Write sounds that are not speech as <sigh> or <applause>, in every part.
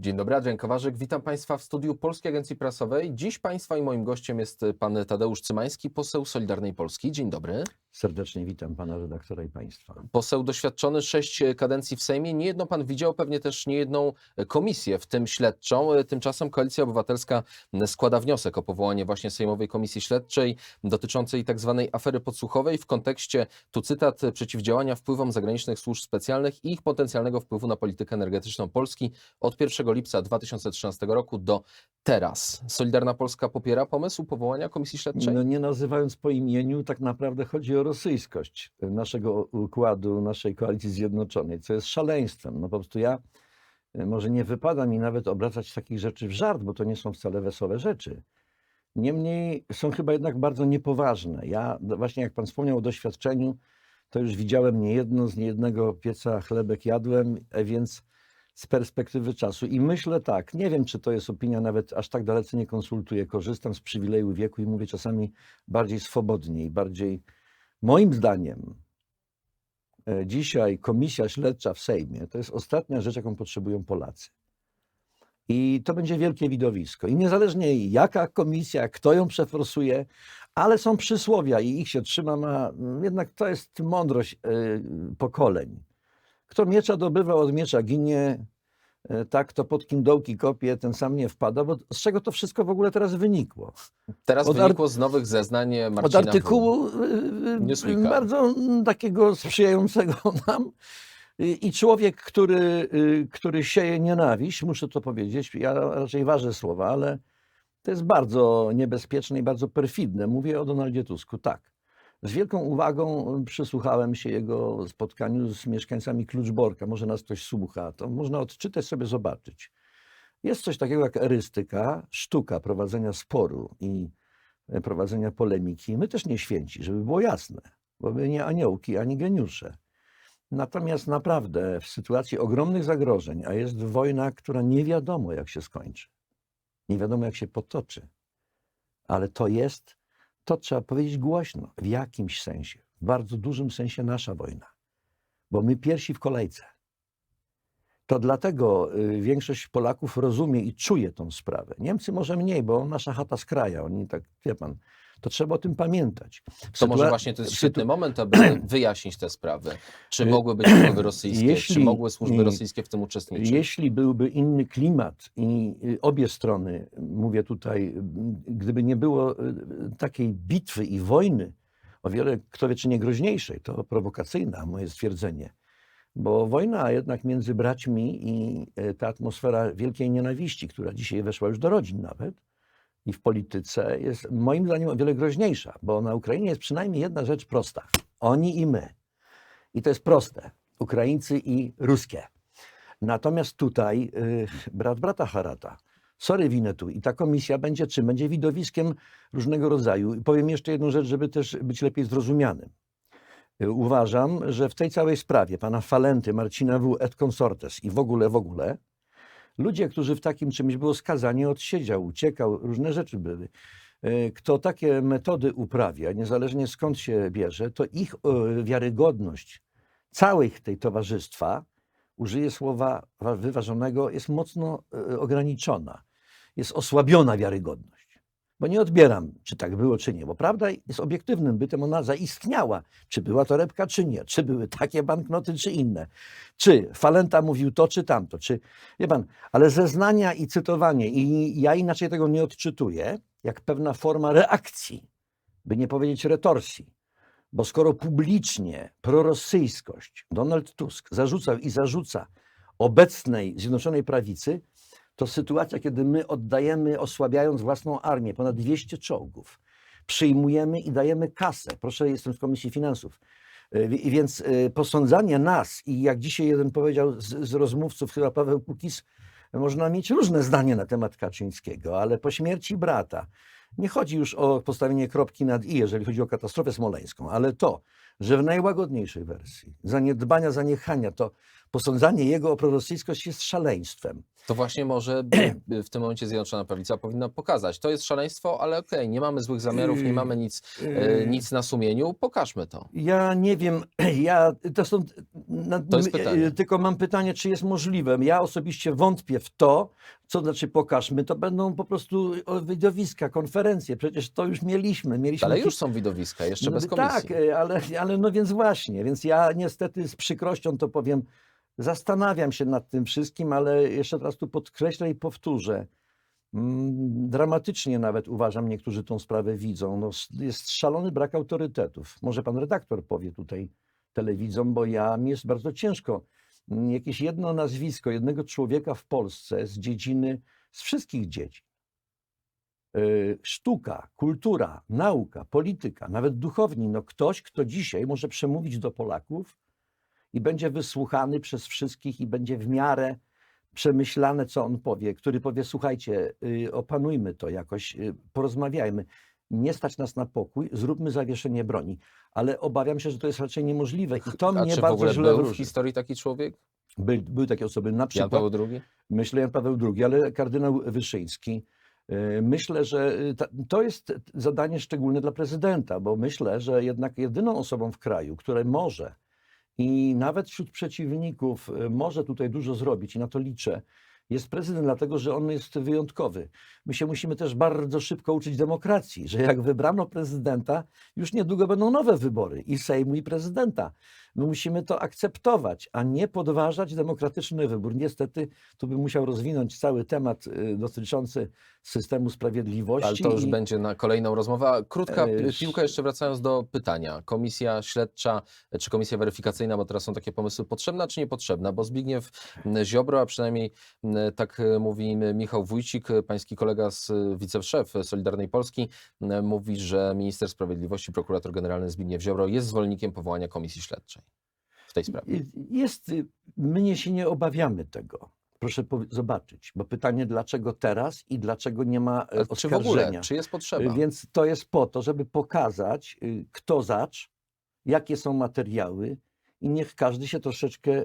Dzień dobry, Adrian Kowarzyk. Witam Państwa w studiu Polskiej Agencji Prasowej. Dziś Państwa i moim gościem jest pan Tadeusz Cymański, poseł Solidarnej Polski. Dzień dobry. Serdecznie witam pana redaktora i państwa. Poseł doświadczony, sześć kadencji w Sejmie. Niejedno pan widział, pewnie też niejedną komisję, w tym śledczą. Tymczasem Koalicja Obywatelska składa wniosek o powołanie właśnie Sejmowej Komisji Śledczej dotyczącej tak zwanej afery podsłuchowej w kontekście, tu cytat, przeciwdziałania wpływom zagranicznych służb specjalnych i ich potencjalnego wpływu na politykę energetyczną Polski od 1 lipca 2013 roku do teraz. Solidarna Polska popiera pomysł powołania Komisji Śledczej? No, nie nazywając po imieniu, tak naprawdę chodzi o rosyjskość naszego układu, naszej koalicji zjednoczonej, co jest szaleństwem. No po prostu ja, e, może nie wypada mi nawet obracać takich rzeczy w żart, bo to nie są wcale wesołe rzeczy. Niemniej są chyba jednak bardzo niepoważne. Ja właśnie jak pan wspomniał o doświadczeniu, to już widziałem niejedno, z niejednego pieca chlebek jadłem, e, więc z perspektywy czasu. I myślę tak, nie wiem, czy to jest opinia, nawet aż tak dalece nie konsultuję. Korzystam z przywileju wieku i mówię czasami bardziej swobodnie i bardziej. Moim zdaniem, e, dzisiaj komisja śledcza w Sejmie to jest ostatnia rzecz, jaką potrzebują Polacy. I to będzie wielkie widowisko. I niezależnie jaka komisja, kto ją przeforsuje, ale są przysłowia i ich się trzyma, ma, jednak to jest mądrość e, pokoleń. Kto miecza dobywa, od miecza ginie. E, Tak, to pod kim dołki kopie, ten sam nie wpada. Bo z czego to wszystko w ogóle teraz wynikło? Teraz Od wynikło z nowych zeznań Marcina Od artykułu y, y, Newsweeka. bardzo takiego sprzyjającego <laughs> nam. I człowiek, który, y, który sieje nienawiść, muszę to powiedzieć, ja raczej ważę słowa, ale to jest bardzo niebezpieczne i bardzo perfidne. Mówię o Donaldzie Tusku, tak. Z wielką uwagą przysłuchałem się jego spotkaniu z mieszkańcami Kluczborka. Może nas ktoś słucha, to można odczytać sobie, zobaczyć. Jest coś takiego jak erystyka, sztuka prowadzenia sporu i e, prowadzenia polemiki. My też nie święci, żeby było jasne, bo my nie aniołki ani geniusze. Natomiast naprawdę w sytuacji ogromnych zagrożeń, a jest wojna, która nie wiadomo jak się skończy, nie wiadomo jak się potoczy, ale to jest, to trzeba powiedzieć głośno, w jakimś sensie, w bardzo dużym sensie nasza wojna, bo my pierwsi w kolejce. To dlatego y, większość Polaków rozumie i czuje tą sprawę. Niemcy może mniej, bo nasza chata z kraja, oni tak, wie pan, to trzeba o tym pamiętać. W To może właśnie to jest świetny moment, aby <clears throat> wyjaśnić te sprawy. Czy mogły być wpływy rosyjskie, czy Jeśli- mogły służby i- rosyjskie w tym uczestniczyć? Jeśli byłby inny klimat i y, obie strony, mówię tutaj, gdyby nie było y, takiej bitwy i wojny, o wiele, kto wie, czy nie groźniejszej, to prowokacyjna moje stwierdzenie, bo wojna jednak między braćmi i y, ta atmosfera wielkiej nienawiści, która dzisiaj weszła już do rodzin nawet i w polityce, jest moim zdaniem o wiele groźniejsza, bo na Ukrainie jest przynajmniej jedna rzecz prosta. Oni i my. I to jest proste. Ukraińcy i ruskie. Natomiast tutaj y, brat brata harata. Sorry, winę tu. I ta komisja będzie czym? Będzie widowiskiem różnego rodzaju. I powiem jeszcze jedną rzecz, żeby też być lepiej zrozumianym. Y, Uważam, że w tej całej sprawie pana Falenty, Marcina W. et consortes i w ogóle, w ogóle, ludzie, którzy w takim czymś było skazani, odsiedział, uciekał, różne rzeczy były. Y, Kto takie metody uprawia, niezależnie skąd się bierze, to ich y, wiarygodność całych tej towarzystwa, użyję słowa wa- wyważonego, jest mocno e, ograniczona. Jest osłabiona wiarygodność. Bo nie odbieram, czy tak było, czy nie, bo prawda jest obiektywnym bytem, ona zaistniała. Czy była torebka, czy nie, czy były takie banknoty, czy inne. Czy Falenta mówił to, czy tamto, czy, wie pan, ale zeznania i cytowanie, i ja inaczej tego nie odczytuję, jak pewna forma reakcji, by nie powiedzieć retorsji. Bo skoro publicznie prorosyjskość Donald Tusk zarzucał i zarzuca obecnej Zjednoczonej Prawicy, to sytuacja, kiedy my oddajemy, osłabiając własną armię, ponad 200 czołgów, przyjmujemy i dajemy kasę. Proszę, jestem z Komisji Finansów. Y, wi- Więc y, posądzanie nas i jak dzisiaj jeden powiedział z, z rozmówców, chyba Paweł Kukiz, można mieć różne zdanie na temat Kaczyńskiego, ale po śmierci brata nie chodzi już o postawienie kropki nad i, jeżeli chodzi o katastrofę smoleńską, ale to, że w najłagodniejszej wersji zaniedbania, zaniechania, to posądzanie jego o prorosyjskość jest szaleństwem. To właśnie może <clears throat> w tym momencie Zjednoczona Prawica powinna pokazać. To jest szaleństwo, ale okej, nie mamy złych zamiarów, nie mamy nic, e, nic na sumieniu, pokażmy to. Ja nie wiem, <clears throat> ja to są. Na, To jest my- pytanie. Tylko mam pytanie, czy jest możliwe. Ja osobiście wątpię w to, co znaczy pokażmy. To będą po prostu widowiska, konferencje. Przecież to już mieliśmy. mieliśmy Ale już są widowiska, jeszcze No, bez komisji. Tak, e, ale, ale no więc właśnie. Więc ja niestety z przykrością to powiem, zastanawiam się nad tym wszystkim, ale jeszcze raz tu podkreślę i powtórzę. Mm, Dramatycznie nawet uważam, niektórzy tą sprawę widzą. No, jest szalony brak autorytetów. Może pan redaktor powie tutaj telewidzom, bo ja mi jest bardzo ciężko. Mm, Jakieś jedno nazwisko jednego człowieka w Polsce z dziedziny, z wszystkich dziedzin. y, Sztuka, kultura, nauka, polityka, nawet duchowni. No ktoś, kto dzisiaj może przemówić do Polaków i będzie wysłuchany przez wszystkich i będzie w miarę przemyślane, co on powie, który powie, słuchajcie, y, opanujmy to jakoś, y, porozmawiajmy. Nie stać nas na pokój, zróbmy zawieszenie broni. Ale obawiam się, że to jest raczej niemożliwe i to A mnie czy w bardzo ogóle źle był w historii taki człowiek? By, były takie osoby, na Jan przykład Paweł II? myślę Jan Paweł II, ale kardynał Wyszyński. Y, Myślę, że to jest zadanie szczególne dla prezydenta, bo myślę, że jednak jedyną osobą w kraju, która może i nawet wśród przeciwników y, może tutaj dużo zrobić i na to liczę, jest prezydent, dlatego że on jest wyjątkowy. My się musimy też bardzo szybko uczyć demokracji, że jak wybrano prezydenta, już niedługo będą nowe wybory i Sejmu, i prezydenta. My musimy to akceptować, a nie podważać demokratyczny wybór. Niestety, tu bym musiał rozwinąć cały temat y, dotyczący systemu sprawiedliwości. Ale to już i- będzie na kolejną rozmowę. Krótka pi- piłka, jeszcze wracając do pytania. Komisja śledcza e, czy komisja weryfikacyjna, bo teraz są takie pomysły, potrzebna czy niepotrzebna? Bo Zbigniew Ziobro, a przynajmniej tak mówi Michał Wójcik, pański kolega z wiceszef Solidarnej Polski, mówi, że minister sprawiedliwości, prokurator generalny Zbigniew Ziobro jest zwolennikiem powołania komisji śledczej w tej sprawie. Jest, my nie się nie obawiamy tego. Proszę zobaczyć, bo pytanie, dlaczego teraz i dlaczego nie ma e, Czy w ogóle, czy jest potrzeba? Y, Więc to jest po to, żeby pokazać, y, kto zacz, jakie są materiały i niech każdy się troszeczkę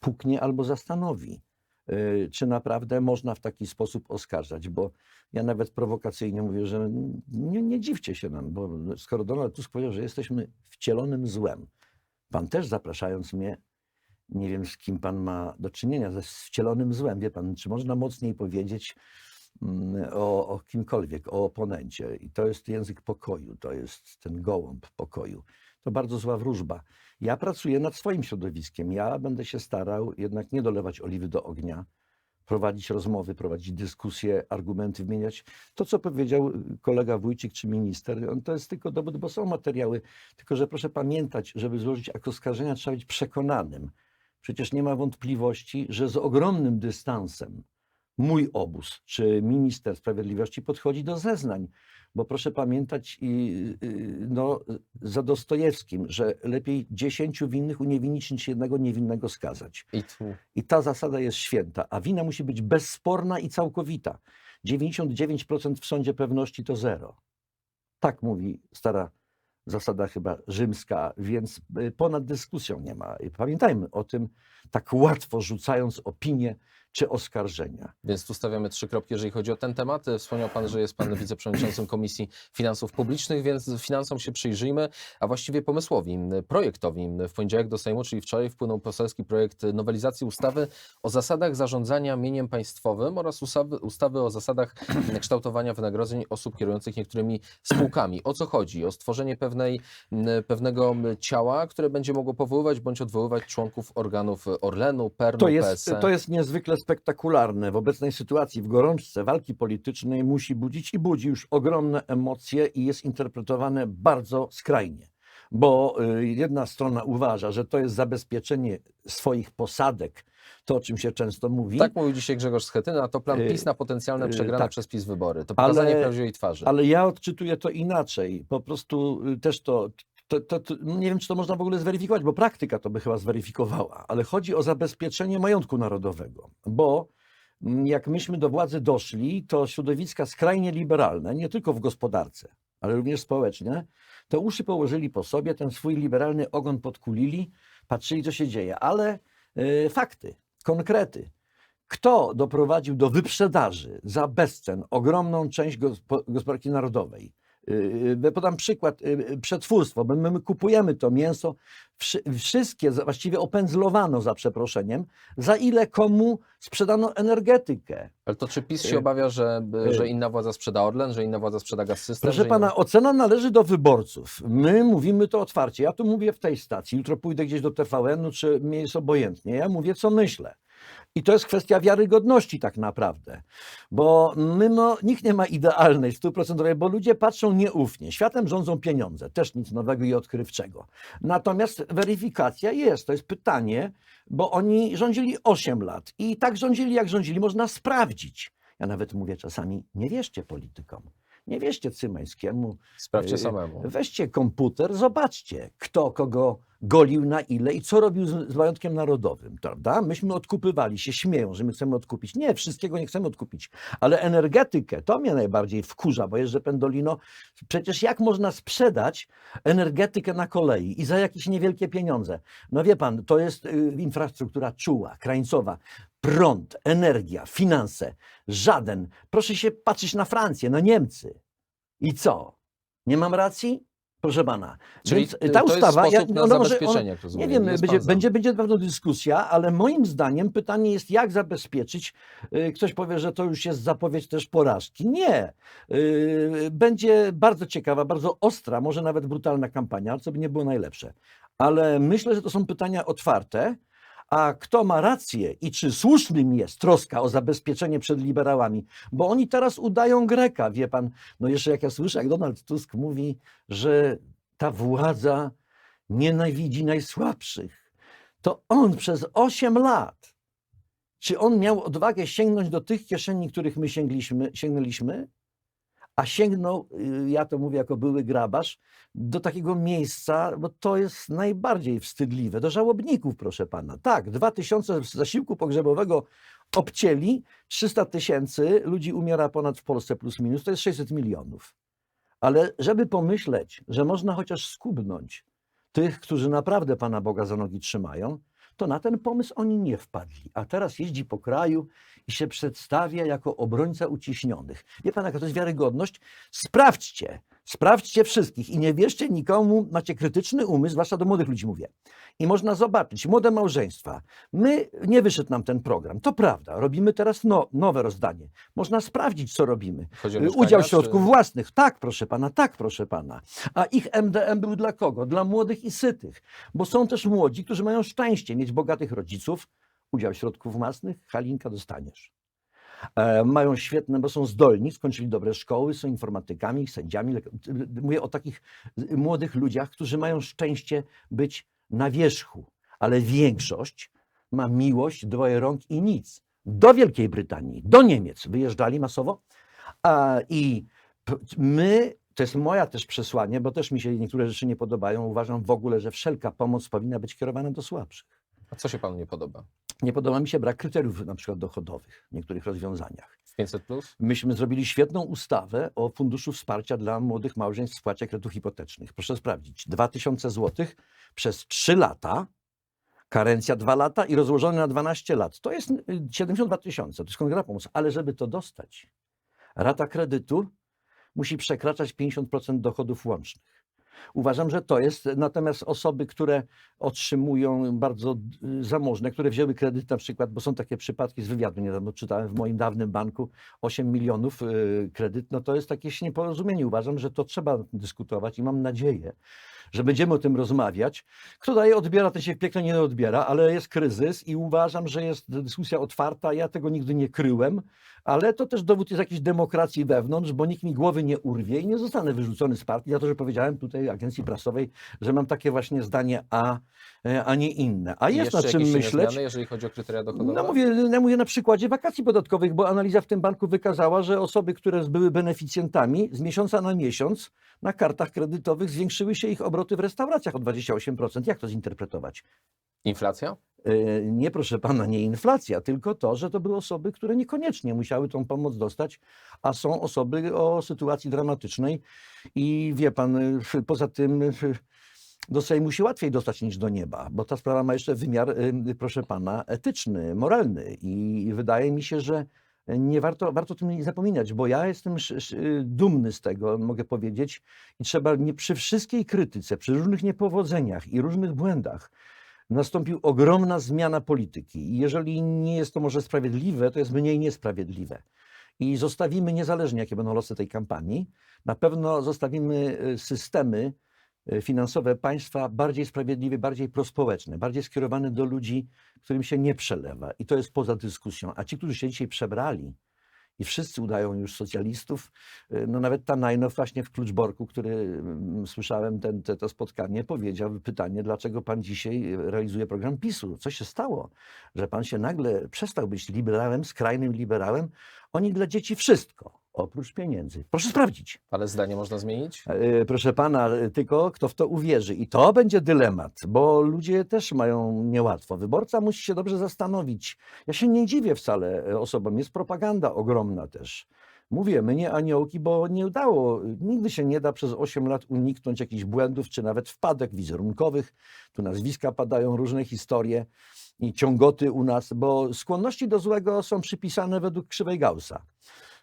puknie albo zastanowi, y, czy naprawdę można w taki sposób oskarżać, bo ja nawet prowokacyjnie mówię, że nie, nie dziwcie się nam, bo skoro Donald Tusk powiedział, że jesteśmy wcielonym złem, pan też zapraszając mnie, nie wiem z kim pan ma do czynienia, ze wcielonym złem, wie pan, czy można mocniej powiedzieć, mm, o, o kimkolwiek, o oponencie. I to jest język pokoju, to jest ten gołąb pokoju. To bardzo zła wróżba. Ja pracuję nad swoim środowiskiem. Ja będę się starał jednak nie dolewać oliwy do ognia, prowadzić rozmowy, prowadzić dyskusje, argumenty wymieniać. To, co powiedział kolega Wójcik czy minister, on to jest tylko dowód, bo są materiały. Tylko, że proszę pamiętać, żeby złożyć akt oskarżenia, trzeba być przekonanym. Przecież nie ma wątpliwości, że z ogromnym dystansem mój obóz czy minister sprawiedliwości podchodzi do zeznań. Bo proszę pamiętać i, y, no, za Dostojewskim, że lepiej dziesięciu winnych uniewinnić niż jednego niewinnego skazać. I I ta zasada jest święta, a wina musi być bezsporna i całkowita. 99% w sądzie pewności to zero. Tak mówi stara zasada chyba rzymska, więc y, ponad dyskusją nie ma. I pamiętajmy o tym, tak łatwo rzucając opinie czy oskarżenia. Więc tu stawiamy trzy kropki, jeżeli chodzi o ten temat. Wspomniał Pan, że jest Pan wiceprzewodniczącym Komisji Finansów Publicznych, więc finansom się przyjrzyjmy, a właściwie pomysłowi, projektowi. W poniedziałek do Sejmu, czyli wczoraj, wpłynął poselski projekt nowelizacji ustawy o zasadach zarządzania mieniem państwowym oraz ustawy, o zasadach kształtowania wynagrodzeń osób kierujących niektórymi spółkami. O co chodzi? O stworzenie pewnej, pewnego ciała, które będzie mogło powoływać bądź odwoływać członków organów Orlenu, PERN-u, To jest, PSE. to jest niezwykle spektakularne. W obecnej sytuacji, w gorączce walki politycznej musi budzić i budzi już ogromne emocje i jest interpretowane bardzo skrajnie. Bo y, jedna strona uważa, że to jest zabezpieczenie swoich posadek, to o czym się często mówi, Tak mówił dzisiaj Grzegorz Schetyna, to plan Yy, PiS na potencjalne yy, przegrane tak. przez PiS wybory. To Ale- pokazanie prawdziwej twarzy. ale ja odczytuję to inaczej. Po prostu y, też to, to, to, to, nie wiem, czy to można w ogóle zweryfikować, bo praktyka to by chyba zweryfikowała, ale chodzi o zabezpieczenie majątku narodowego, bo jak myśmy do władzy doszli, to środowiska skrajnie liberalne, nie tylko w gospodarce, ale również społeczne, to uszy położyli po sobie, ten swój liberalny ogon podkulili, patrzyli, co się dzieje, ale y, fakty, konkrety. Kto doprowadził do wyprzedaży za bezcen ogromną część gospo- gospodarki narodowej? Yy, yy, Podam przykład, yy, przetwórstwo, bo my, my kupujemy to mięso, wszy, wszystkie właściwie opędzlowano za przeproszeniem, za ile komu sprzedano energetykę. Ale to czy PiS się Y, obawia, że, y. że inna władza sprzeda Orlen, że inna władza sprzeda gaz system? Proszę pana, inna... ocena należy do wyborców. My mówimy to otwarcie. Ja tu mówię w tej stacji. Jutro pójdę gdzieś do TVN-u, czy mnie jest obojętnie. Ja mówię, co myślę. I to jest kwestia wiarygodności tak naprawdę. Bo my, no, nikt nie ma idealnej, stuprocentowej, bo ludzie patrzą nieufnie. Światem rządzą pieniądze. Też nic nowego i odkrywczego. Natomiast weryfikacja jest. To jest pytanie, bo oni rządzili 8 lat. I tak rządzili, jak rządzili, można sprawdzić. Ja nawet mówię czasami, nie wierzcie politykom. Nie wierzcie Cymańskiemu, Sprawdźcie y, samemu. Weźcie komputer, zobaczcie, kto kogo golił na ile i co robił z, z majątkiem narodowym, prawda? Myśmy odkupywali, się śmieją, że my chcemy odkupić. Nie, wszystkiego nie chcemy odkupić, ale energetykę, to mnie najbardziej wkurza, bo jeżdżę pendolino, przecież jak można sprzedać energetykę na kolei i za jakieś niewielkie pieniądze? No wie pan, to jest y, infrastruktura czuła, krańcowa, prąd, energia, finanse, żaden. Proszę się patrzeć na Francję, na Niemcy. I co? Nie mam racji? Proszę pana. Czyli Więc ta to ustawa. jest sposób na ona może- zabezpieczenie, jak Nie wiem, będzie, będzie, będzie na pewno dyskusja, ale moim zdaniem pytanie jest, jak zabezpieczyć. y, Ktoś powie, że to już jest zapowiedź też porażki. Nie. Y, Będzie bardzo ciekawa, bardzo ostra, może nawet brutalna kampania, co by nie było najlepsze. Ale myślę, że to są pytania otwarte. A kto ma rację i czy słusznym jest troska o zabezpieczenie przed liberałami? Bo oni teraz udają Greka, wie pan. No jeszcze jak ja słyszę, jak Donald Tusk mówi, że ta władza nienawidzi najsłabszych, to on przez 8 lat, czy on miał odwagę sięgnąć do tych kieszeni, których my sięgliśmy, sięgnęliśmy? A sięgnął, y, ja to mówię jako były grabarz, do takiego miejsca, bo to jest najbardziej wstydliwe, do żałobników, proszę pana. Tak, 2000 z zasiłku pogrzebowego obcięli, 300 tysięcy ludzi umiera ponad w Polsce plus minus, to jest 600 milionów. Ale żeby pomyśleć, że można chociaż skubnąć tych, którzy naprawdę Pana Boga za nogi trzymają, to na ten pomysł oni nie wpadli. A teraz jeździ po kraju i się przedstawia jako obrońca uciśnionych. Wie Pan, jaka to jest wiarygodność? Sprawdźcie, sprawdźcie wszystkich i nie wierzcie nikomu, macie krytyczny umysł, zwłaszcza do młodych ludzi mówię. I można zobaczyć, młode małżeństwa. My, nie wyszedł nam ten program, to prawda, robimy teraz no, nowe rozdanie. Można sprawdzić, co robimy. Y, Udział czy- środków własnych. Tak, proszę pana, tak, proszę pana. A ich MDM był dla kogo? Dla młodych i sytych. Bo są też młodzi, którzy mają szczęście mieć bogatych rodziców. Udział środków własnych, Halinka dostaniesz. E, mają świetne, bo są zdolni, skończyli dobre szkoły, są informatykami, sędziami. lek- Mówię o takich y, młodych ludziach, którzy mają szczęście być na wierzchu, ale większość ma miłość, dwoje rąk i nic. Do Wielkiej Brytanii, do Niemiec wyjeżdżali masowo, I my, to jest moja też przesłanie, bo też mi się niektóre rzeczy nie podobają. Uważam w ogóle, że wszelka pomoc powinna być kierowana do słabszych. A co się panu nie podoba? Nie podoba mi się brak kryteriów na przykład dochodowych w niektórych rozwiązaniach. W 500 plus? Myśmy zrobili świetną ustawę o funduszu wsparcia dla młodych małżeństw w spłacie kredytów hipotecznych. Proszę sprawdzić. 2000 zł przez 3 lata, karencja 2 lata i rozłożone na 12 lat. To jest y, 72 tysiące, to jest konkretna pomoc. Ale żeby to dostać, rata kredytu musi przekraczać 50% dochodów łącznych. Uważam, że to jest, natomiast osoby, które otrzymują bardzo y, zamożne, które wzięły kredyt na przykład, bo są takie przypadki z wywiadu niedawno czytałem w moim dawnym banku, 8 milionów y, kredyt, no to jest jakieś nieporozumienie. Uważam, że to trzeba dyskutować i mam nadzieję, że będziemy o tym rozmawiać. Kto daje, odbiera, ten się w nie odbiera, ale jest kryzys i uważam, że jest dyskusja otwarta. Ja tego nigdy nie kryłem, ale to też dowód jest jakiejś demokracji wewnątrz, bo nikt mi głowy nie urwie i nie zostanę wyrzucony z partii za to, że powiedziałem tutaj agencji prasowej, że mam takie właśnie zdanie, a, a nie inne. A jest nad czym myśleć. Zmiany, jeżeli chodzi o kryteria dochodowe? No mówię, ja mówię na przykładzie wakacji podatkowych, bo analiza w tym banku wykazała, że osoby, które były beneficjentami z miesiąca na miesiąc na kartach kredytowych zwiększyły się ich obroty w restauracjach o 28%. Jak to zinterpretować? Inflacja? E, Nie, proszę pana, nie inflacja, tylko to, że to były osoby, które niekoniecznie musiały tą pomoc dostać, a są osoby o sytuacji dramatycznej. I wie pan, e, poza tym, e, do Sejmu się łatwiej dostać niż do nieba, bo ta sprawa ma jeszcze wymiar, y, proszę pana, etyczny, moralny. I wydaje mi się, że nie warto, warto o tym nie zapominać, bo ja jestem sz, dumny z tego, mogę powiedzieć, i trzeba nie przy wszystkiej krytyce, przy różnych niepowodzeniach i różnych błędach, nastąpił ogromna zmiana polityki. I jeżeli nie jest to może sprawiedliwe, to jest mniej niesprawiedliwe. I zostawimy, niezależnie jakie będą losy tej kampanii, na pewno zostawimy y, systemy y, finansowe państwa bardziej sprawiedliwe, bardziej prospołeczne, bardziej skierowane do ludzi, którym się nie przelewa. I to jest poza dyskusją. A ci, którzy się dzisiaj przebrali i wszyscy udają już socjalistów, y, no nawet Tanajnow właśnie w Kluczborku, który mm, słyszałem ten, te, to spotkanie, powiedział pytanie, dlaczego pan dzisiaj y, realizuje program PiSu? Co się stało, że pan się nagle przestał być liberałem, skrajnym liberałem? Oni dla dzieci wszystko, oprócz pieniędzy. Proszę sprawdzić. Ale zdanie można zmienić? E, Proszę pana, e, tylko kto w to uwierzy. I to będzie dylemat, bo ludzie też mają niełatwo. Wyborca musi się dobrze zastanowić. Ja się nie dziwię wcale e, osobom. Jest propaganda ogromna też. Mówię, my nie aniołki, bo nie udało. Nigdy się nie da przez 8 lat uniknąć jakichś błędów, czy nawet wpadek wizerunkowych. Tu nazwiska padają, różne historie i ciągoty u nas, bo skłonności do złego są przypisane według krzywej Gaussa.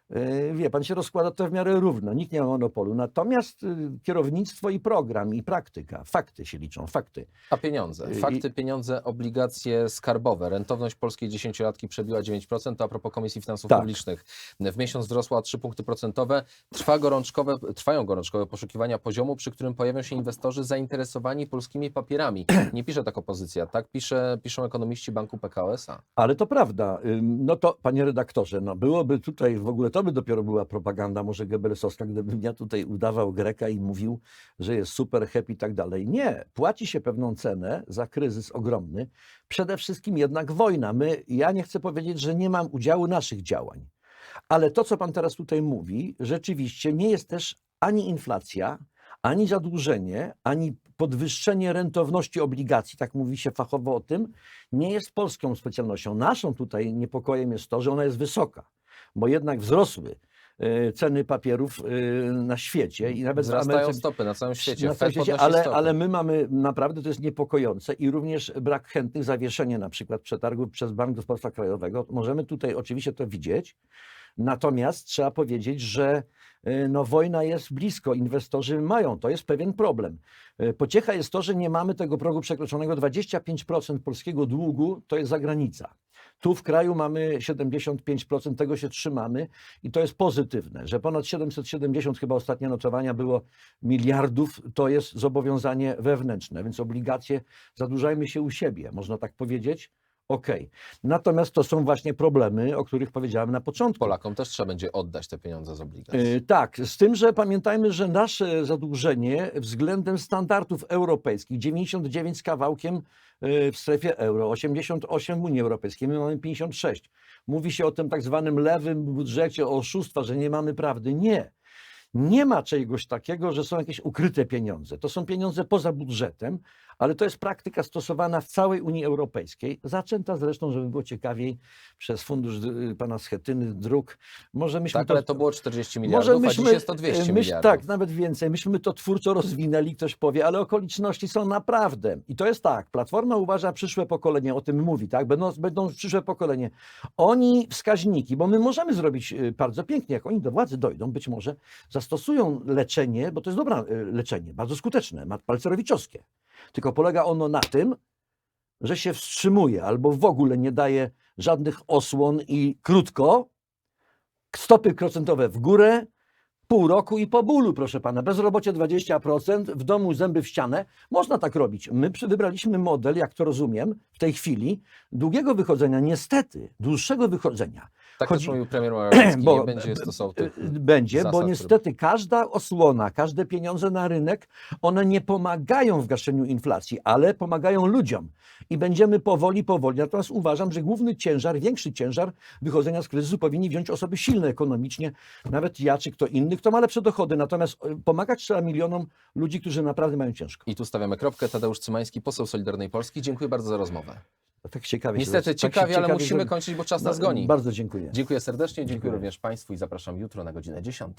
Yy, Wie pan, się rozkłada to w miarę równo, nikt nie ma monopolu. Natomiast y, kierownictwo i program, i praktyka, fakty się liczą, fakty. A pieniądze? I- Fakty, pieniądze, obligacje skarbowe. Rentowność polskiej dziesięciolatki przebiła 9%, a propos Komisji Finansów Tak. Publicznych. W miesiąc wzrosła o 3 punkty procentowe. Trwa gorączkowe, trwają gorączkowe poszukiwania poziomu, przy którym pojawią się inwestorzy zainteresowani polskimi papierami. Nie pisze tak opozycja, tak pisze, piszą ekonomiści Banku PKO SA. Ale to prawda. No to, panie redaktorze, no byłoby tutaj w ogóle, to by dopiero była propaganda, może Goebbelsowska, gdybym ja tutaj udawał Greka i mówił, że jest super, happy i tak dalej. Nie. Płaci się pewną cenę za kryzys ogromny. Przede wszystkim jednak wojna. My, ja nie chcę powiedzieć, że nie mam udziału naszych działań. Ale to, co pan teraz tutaj mówi, rzeczywiście nie jest też ani inflacja, ani zadłużenie, ani podwyższenie rentowności obligacji, tak mówi się fachowo o tym, nie jest polską specjalnością. Naszą tutaj niepokojem jest to, że ona jest wysoka, bo jednak wzrosły e, ceny papierów e, na świecie i nawet Wzrastają Ameryce stopy na całym świecie. na całym świecie, ale, stopy. ale my mamy naprawdę, to jest niekojące i również brak chętnych, zawieszenie na przykład przetargów przez Bank Gospodarstwa Krajowego. Możemy tutaj oczywiście to widzieć, natomiast trzeba powiedzieć, że y, no, wojna jest blisko, inwestorzy mają, to jest pewien problem. Pociecha jest to, że nie mamy tego progu przekroczonego, 25% polskiego długu to jest zagranica. Tu w kraju mamy 75%, tego się trzymamy i to jest pozytywne, że ponad 770 chyba ostatnie notowania było miliardów, to jest zobowiązanie wewnętrzne, więc obligacje zadłużajmy się u siebie, można tak powiedzieć. Okej. Natomiast to są właśnie problemy, o których powiedziałem na początku. Polakom też trzeba będzie oddać te pieniądze z obligacji. E, Tak, z tym, że pamiętajmy, że nasze zadłużenie względem standardów europejskich, 99 z kawałkiem e, w strefie euro, 88 w Unii Europejskiej, my mamy 56. Mówi się o tym tak zwanym lewym budżecie, o oszustwa, że nie mamy prawdy. Nie. Nie ma czegoś takiego, że są jakieś ukryte pieniądze. To są pieniądze poza budżetem, ale to jest praktyka stosowana w całej Unii Europejskiej, zaczęta zresztą, żeby było ciekawiej, przez fundusz y, pana Schetyny, dróg. Może myśmy tak, ale to było 40 miliardów, może a myśmy, dziś jest to 200 myśl, miliardów. Tak, nawet więcej. Myśmy to twórczo rozwinęli, ktoś powie, ale okoliczności są naprawdę. I to jest tak, Platforma uważa przyszłe pokolenie, o tym mówi, tak, będą, będą przyszłe pokolenie. Oni wskaźniki, bo my możemy zrobić y, bardzo pięknie, jak oni do władzy dojdą, być może zastosują leczenie, bo to jest dobre y, leczenie, bardzo skuteczne, palcerowiczowskie. Tylko polega ono na tym, że się wstrzymuje albo w ogóle nie daje żadnych osłon i krótko, stopy procentowe w górę, pół roku i po bólu, proszę pana. Bezrobocie 20%, w domu zęby w ścianę. Można tak robić. My wybraliśmy model, jak to rozumiem, w tej chwili, długiego wychodzenia, niestety, dłuższego wychodzenia. Tak chodzi- też mówił premier <clears throat> Morawiecki, bo- nie będzie stosował tych <clears throat> Będzie, zasad, bo niestety każda osłona, każde pieniądze na rynek, one nie pomagają w gaszeniu inflacji, ale pomagają ludziom. I będziemy powoli, powoli. Natomiast uważam, że główny ciężar, większy ciężar wychodzenia z kryzysu powinni wziąć osoby silne ekonomicznie, nawet ja czy kto inny, kto ma lepsze dochody. Natomiast y, pomagać trzeba milionom ludzi, którzy naprawdę mają ciężko. I tu stawiamy kropkę. Tadeusz Cymański, poseł Solidarnej Polski. Dziękuję bardzo za rozmowę. Tak ciekawie się- Niestety tak się ciekawie, ale ciekawie musimy zrobi- kończyć, bo czas nas goni. Bardzo dziękuję. Dziękuję serdecznie, dziękuję Dziękuję. również Państwu i zapraszam jutro na godzinę 10.